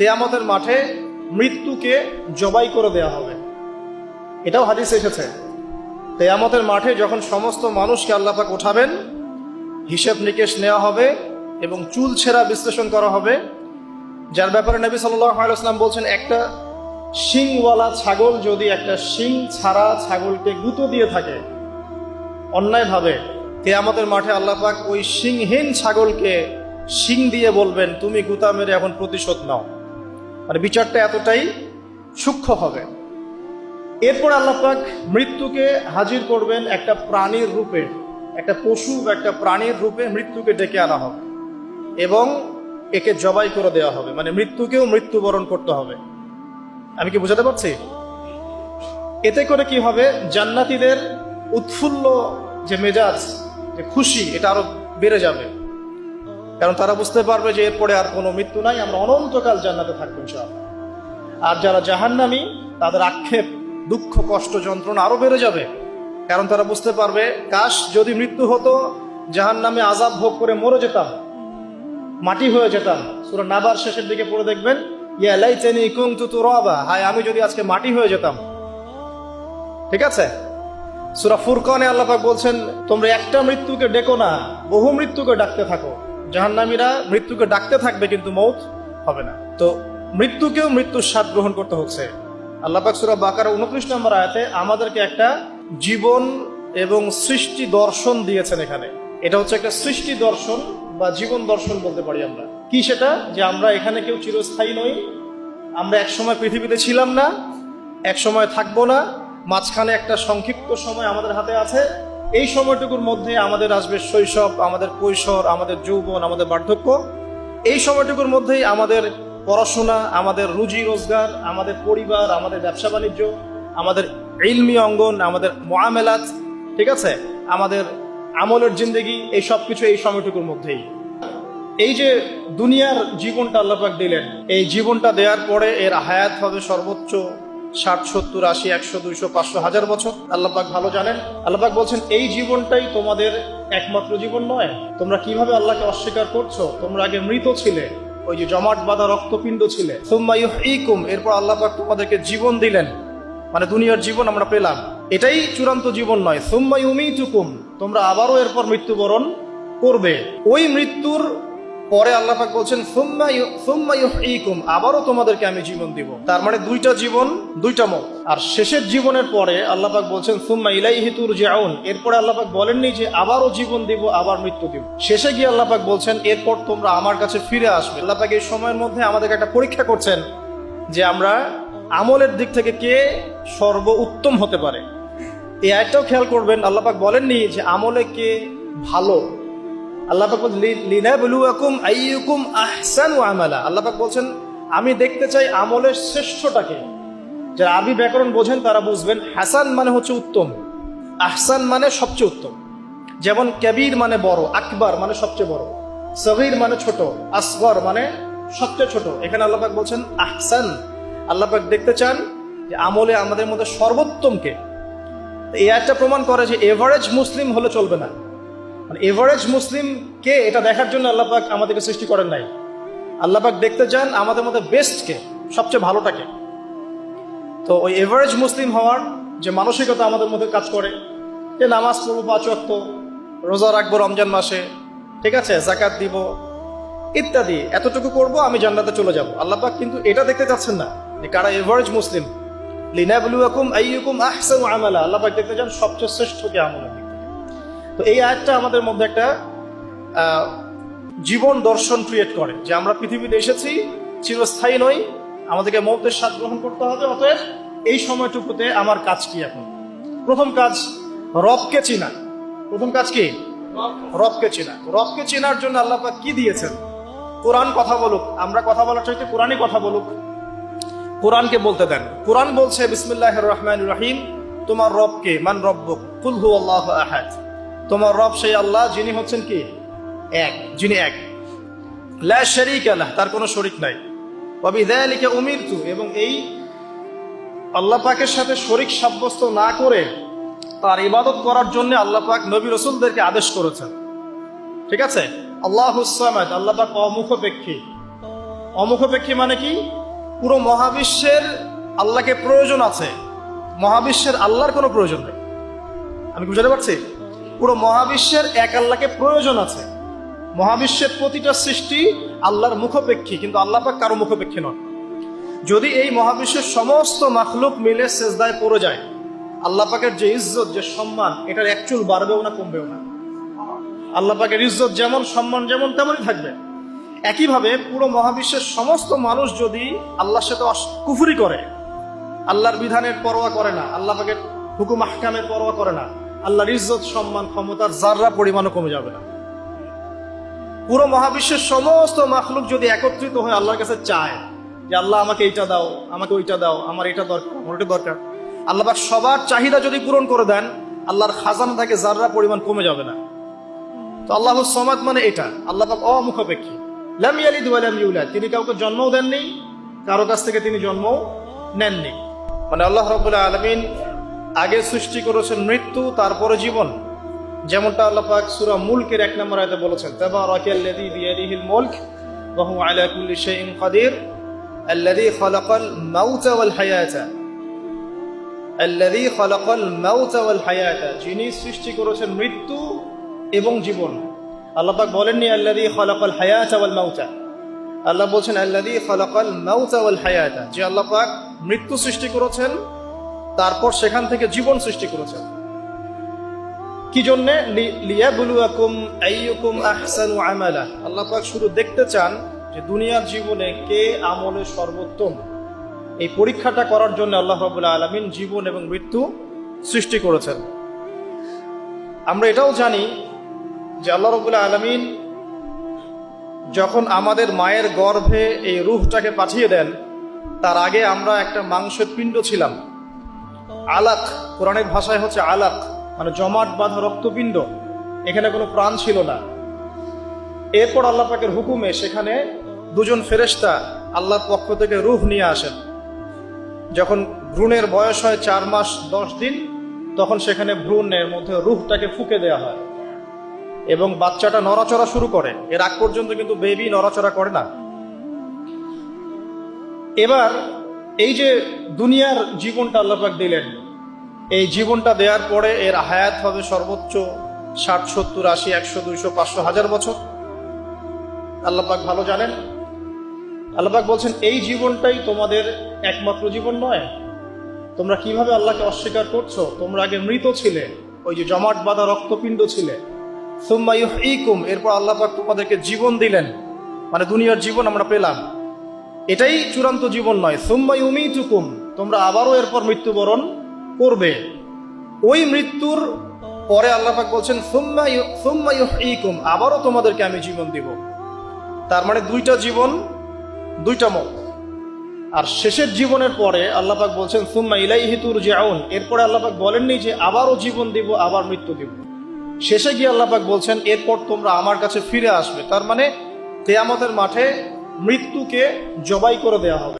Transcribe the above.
তেয়ামতের মাঠে মৃত্যুকে জবাই করে দেয়া হবে। এটাও হাদিসে এসেছে। তেয়ামতের মাঠে যখন সমস্ত মানুষকে আল্লাপাক উঠাবেন হিসেব নিকেশ নেওয়া হবে এবং চুল ছেঁড়া বিশ্লেষণ করা হবে, যার ব্যাপারে নবী সাল্লাম বলছেন, একটা শিংওয়ালা ছাগল যদি একটা শিং ছাড়া ছাগলকে গুঁতো দিয়ে থাকে, অন্যায়ভাবে কেয়ামতের মাঠে আল্লাপাক ওই শিংহীন ছাগলকে শিং দিয়ে বলবেন, তুমি গুতা মেরে এখন প্রতিশোধ নাও মানে বিচারটা এতটাই সূক্ষ্ম হবে। এরপর আল্লাপাক মৃত্যুকে হাজির করবেন একটা প্রাণীর রূপে, একটা পশু বা একটা প্রাণীর রূপে মৃত্যুকে ডেকে আনা হবে এবং একে জবাই করে দেওয়া হবে। মানে মৃত্যুকেও মৃত্যুবরণ করতে হবে। আমি কি বুঝাতে পারছি? এতে করে কি হবে? জান্নাতীদের উৎফুল্ল যে মেজাজ, যে খুশি, এটা আরও বেড়ে যাবে। কারণ তারা বুঝতে পারবে যে এরপরে আর কোনো মৃত্যু নাই, আমরা অনন্তকাল জান্নাতে থাকব ইনশাআল্লাহ। আর যারা জাহান্নামী, তাদের আক্ষেপ, দুঃখ, কষ্ট, যন্ত্রণা আরও বেড়ে যাবে। কারণ তারা বুঝতে পারবে, কাশ যদি মৃত্যু হতো, জাহান্নামে আজাব ভোগ করে মরে যেতাম, মাটি হয়ে যেতাম। সুরা নাবার শেষের দিকে পড়ে দেখবেন লাইতানি কুনতু তুরাবা, হায়, আমি যদি আজকে মাটি হয়ে যেতাম। ঠিক আছে? সুরা ফুরকানে আল্লাপাক বলছেন, তোমরা একটা মৃত্যুকে ডেকো না, বহু মৃত্যুকে ডাকতে থাকো। জাহান্নামীরা মৃত্যুকে ডাকতে থাকবে কিন্তু মৌত হবে না। তো মৃত্যুকেও মৃত্যুর স্বাদ গ্রহণ করতে হচ্ছে। আল্লাপাক সুরা বাকার উনত্রিশ নম্বর আয়াতে আমাদেরকে একটা জীবন এবং সৃষ্টি দর্শন দিয়েছেন এখানে। এটা হচ্ছে একটা সৃষ্টি দর্শন বা জীবন দর্শন বলতে পারি আমরা। কি সেটা? যে আমরা এখানে কেউ চিরস্থায়ী নই। আমরা এক সময় পৃথিবীতে ছিলাম না এক সময় থাকব না। মাঝখানে একটা সংক্ষিপ্ত সময় আমাদের হাতে আছে। এই সময়টুকুর মধ্যে আমাদের আসবে শৈশব, আমাদের কৈশোর, আমাদের যৌবন, আমাদের বার্ধক্য। এই সময়টুকুর মধ্যেই আমাদের পড়াশোনা, আমাদের রুজি রোজগার, আমাদের পরিবার, আমাদের ব্যবসা বাণিজ্য, আমাদের ইলমি অঙ্গন, আমাদের মোয়ামেলাত, ঠিক আছে? আমাদের আমলের জিন্দগি, এই সব কিছু এই সময়টুকুর মধ্যেই। এই যে দুনিয়ার জীবনটা আল্লাপাক দিলেন, এই জীবনটা দেওয়ার পরে এর হায়াত হবে সর্বোচ্চ। ষাট, সত্তর, আশি, একশো, দুইশো, পাঁচশো, হাজার বছর। আল্লাপাক ভালো জানেন। আল্লাপাক বলছেন, এই জীবনটাই তোমাদের একমাত্র জীবন নয়। তোমরা কীভাবে আল্লাহকে অস্বীকার করছ? তোমরা আগে মৃত ছিলে, ওই যে জমাট বাঁধা রক্তপিণ্ড ছিলে। ইকুম এরপর আল্লাপাক তোমাদেরকে জীবন দিলেন। মানে দুনিয়ার জীবন আমরা পেলাম। এটাই চূড়ান্ত জীবন নয়। সুম্মাই উমিতুকুম তোমরা আবারও এরপর মৃত্যুবরণ করবে। ওই মৃত্যুর পরে আল্লাপাক বলছেন আবারও তোমাদেরকে আমি জীবন দিব। তার মানে দুইটা জীবন, দুইটা মত। আর শেষের জীবনের পরে আল্লাপাক বলছেন, সুম্মা ইলাইহি তুরজাউন এরপরে আল্লাপাক বলেননি যে, আবারও জীবন দিব, আবার মৃত্যু দিব। শেষে গিয়ে আল্লাপাক বলছেন, এরপর তোমরা আমার কাছে ফিরে আসবে। আল্লাপাক এই সময়ের মধ্যে আমাদেরকে একটা পরীক্ষা করছেন যে, আমরা আমলের দিক থেকে কে সর্ব উত্তম হতে পারে। এই একটাও খেয়াল করবেন আল্লাপাক বলেননি যে, আমলে কে ভালো আল্লাপাক লিনাবলুয়াকুম আইয়ুকুম আহসানু আমালা। আল্লাপাক বলছেন, আমি দেখতে চাই আমলের শ্রেষ্ঠটাকে। যারা আবি ব্যাকরণ বোঝেন তারা বুঝবেন, হাসান মানে হচ্ছে উত্তম, আহসান মানে সবচেয়ে উত্তম। যেমন কবির মানে বড়, আকবর মানে সবচেয়ে বড়, সগির মানে ছোট, আসগর মানে সবচেয়ে ছোট। এখানে আল্লাপাক বলছেন, আহসান। আল্লাপাক দেখতে চান যে আমলে আমাদের মধ্যে সর্বোত্তমকে। এই একটা প্রমাণ করে যে এভারেজ মুসলিম হলে চলবে না। মানে এভারেজ মুসলিমকে এটা দেখার জন্য আল্লাপাক আমাদেরকে সৃষ্টি করেন নাই। আল্লাপাক দেখতে চান আমাদের মধ্যে বেস্টকে সবচেয়ে ভালোটাকে। তো ওই এভারেজ মুসলিম হওয়ার যে মানসিকতা আমাদের মধ্যে কাজ করে, যে নামাজ পড়ব পাঁচ ওয়াক্ত, রোজা রাখব রমজান মাসে, ঠিক আছে জাকাত দিব, ইত্যাদি, এতটুকু করব, আমি জান্নাতে চলে যাব। আল্লাপাক কিন্তু এটা দেখতে চাচ্ছেন না, যে কারা এভারেজ মুসলিম লিনাবলুয়াকুম আইয়ুকুম আহসানু আমালা। আল্লাপাক দেখতে চান সবচেয়ে শ্রেষ্ঠ কে থেকে তো এই আয়াতটা আমাদের মধ্যে একটা জীবন দর্শন ক্রিয়েট করে যে আমরা পৃথিবীতে এসেছি, চিরস্থায়ী নই, আমাদেরকে মৌতের স্বাদ গ্রহণ করতে হবে, অতএব এই সময়টুকুতে আমার কাজ কি এখন? প্রথম কাজ, রবকে চিনা। প্রথম কাজ কি? রবকে চেনা। রবকে চেনার জন্য আল্লাহ কি দিয়েছেন? কোরআন কথা বলুক। আমরা কথা বলার চাইতে কোরআনই কথা বলুক। কোরআনকে বলতে দেন। কোরআন বলছে বিসমিল্লাহ রহমান রাহিম, তোমার রবকে, মান রব্বুক, কুল হু আল্লাহ আহাদ। তোমার রব সেই আল্লাহ, যিনি হচ্ছেন কি? এক, যিনি এক। লা আলাহ তার কোনো শরিক নাই। ওয়াবিযালিকা উমিরতু, এবং এই আল্লাহ পাকের সাথে শরিক সাব্যস্ত না করে তার ইবাদত করার জন্য আল্লাহ পাক নবী রসুলদেরকে আদেশ করেছেন। ঠিক আছে? আল্লাহ হুসামাদ আল্লাহ পাক অমুখপেক্ষী। অমুখাপেক্ষী মানে কি? পুরো মহাবিশ্বের আল্লাহকে প্রয়োজন আছে। মহাবিশ্বের আল্লাহর কোনো প্রয়োজন নেই। আমি বুঝাতে পারছি? পুরো মহাবিশ্বের এক আল্লাহকে প্রয়োজন আছে। মহাবিশ্বের প্রতিটা সৃষ্টি আল্লাহর মুখপেক্ষী, কিন্তু আল্লাহ পাক কারও মুখপেক্ষী নন। যদি এই মহাবিশ্বের সমস্ত মাখলুক মিলে সেজদায় পড়ে যায়, আল্লাহ পাকের যে ইজ্জত, যে সম্মান, এটার একচুল বাড়বেও না, কমবেও না। আল্লাহ পাকের ইজ্জত যেমন, সম্মান যেমন, তেমনই থাকবে। একইভাবে পুরো মহাবিশ্বের সমস্ত মানুষ যদি আল্লাহর সাথে কুফুরি করে, আল্লাহর বিধানের পরোয়া করে না, আল্লাহ পাকের হুকুম আহকামের পরোয়া করে না আল্লাহর ইজ্জত, সম্মান, ক্ষমতার জাররা পরিমাণও কমে যাবে না। পুরো মহাবিশ্বের সমস্ত মাখলুক যদি একত্রিত হয়ে আল্লাহর কাছে চায় যে আল্লাহ আমাকে এইটা দাও, আমাকে ওইটা দাও, আমার এটা দরকার, আমার ওইটা দরকার আল্লাহ সবার চাহিদা যদি পূরণ করে দেন, আল্লাহর খাজানা থাকে জাররা পরিমাণ কমে যাবে না। তো আল্লাহ সমাদ মানে এটা আল্লাহ পাক অমুখাপেক্ষী তিনি কাউকে জন্মও দেননি, কারও কাছ থেকে তিনি জন্মও নেননি। মানে আল্লাহ রাব্বুল আলামিন আগে সৃষ্টি করেছেন মৃত্যু, তারপরে জীবন। যেমনটা আল্লাহ পাক সুরা মুলকের এক নম্বর আয়তে বলেছেন তাবারাকাল্লাযী বিয়াদিহিল মুলক ওয়া হুয়া আলা কুল্লি শাইইন কাদির। আল্লাযী খালাকাল মাউতা ওয়াল হায়াতা। আল্লাযী খালাকাল মাউতা ওয়াল হায়াতা, যিনি সৃষ্টি করেছেন মৃত্যু এবং জীবন। আল্লাহ পাক বলেননি, আল্লাযী খালাকাল হায়াতা ওয়াল মাউতা। আল্লাহ বলছেন, আল্লাযী খালাকাল মাউতা ওয়াল হায়াতা। যে আল্লাহ পাক মৃত্যু সৃষ্টি করেছেন তারপর সেখান থেকে জীবন সৃষ্টি করেছেন কি জন্যে? আল্লাহ শুধু দেখতে চান যে দুনিয়ার জীবনে কে আমলে সর্বোত্তম। এই পরীক্ষাটা করার জন্য আল্লাহ রাবুল্লাহ আলমিন জীবন এবং মৃত্যু সৃষ্টি করেছেন। আমরা এটাও জানি যে আল্লাহ রবুল্লাহ আলমিন যখন আমাদের মায়ের গর্ভে এই রুহটাকে পাঠিয়ে দেন, তার আগে আমরা একটা মাংসের পিণ্ড ছিলাম। আলাক, কোরআনের ভাষায় হচ্ছে আলাক মানে জমাট বাঁধা রক্তপিণ্ড, এখানে কোনো প্রাণ ছিল না। এরপর আল্লাহ পাকের হুকুমে সেখানে দুজন ফেরেশতা আল্লাহর পক্ষ থেকে রুহ নিয়ে আসেন। যখন ভ্রূণের বয়স হয় চার মাস দশ দিন, তখন সেখানে ভ্রূণের মধ্যে রুহটাকে ফুকে দেওয়া হয় এবং বাচ্চাটা নড়াচড়া শুরু করে। এর আগ পর্যন্ত কিন্তু বেবি নড়াচড়া করে না। এবার এই যে দুনিয়ার জীবনটা আল্লাপাক দিলেন এই জীবনটা দেওয়ার পরে এর হায়াত হবে সর্বোচ্চ ষাট, সত্তর, আশি, একশো, দুইশো, পাঁচশো, হাজার বছর। আল্লাপাক ভালো জানেন। আল্লাপাক বলছেন, এই জীবনটাই তোমাদের একমাত্র জীবন নয়। তোমরা কীভাবে আল্লাহকে অস্বীকার করছ? তোমরা আগে মৃত ছিলে, ওই যে জমাট বাঁধা রক্তপিণ্ড ছিলে। সুম্মা ইউহয়িকুম এরপর আল্লাপাক তোমাদেরকে জীবন দিলেন। মানে দুনিয়ার জীবন আমরা পেলাম। এটাই চূড়ান্ত জীবন নয়। সুম্মা ইউমিতুকুম, তোমরা আবারও এরপর মৃত্যুবরণ করবে। ওই মৃত্যুর পরে আল্লাপাক বলছেন আবারও তোমাদেরকে আমি জীবন দিব। তার মানে দুইটা জীবন, দুইটা মত। আর শেষের জীবনের পরে আল্লাপাক বলছেন, সুম্মা ইলাইহি তুরজাউন এরপরে আল্লাপাক বলেননি যে আবারও জীবন দিব, আবার মৃত্যু দিব। শেষে গিয়ে আল্লাপাক বলছেন, এরপর তোমরা আমার কাছে ফিরে আসবে তার মানে কেয়ামতের মাঠে মৃত্যুকে জবাই করে দেওয়া হবে।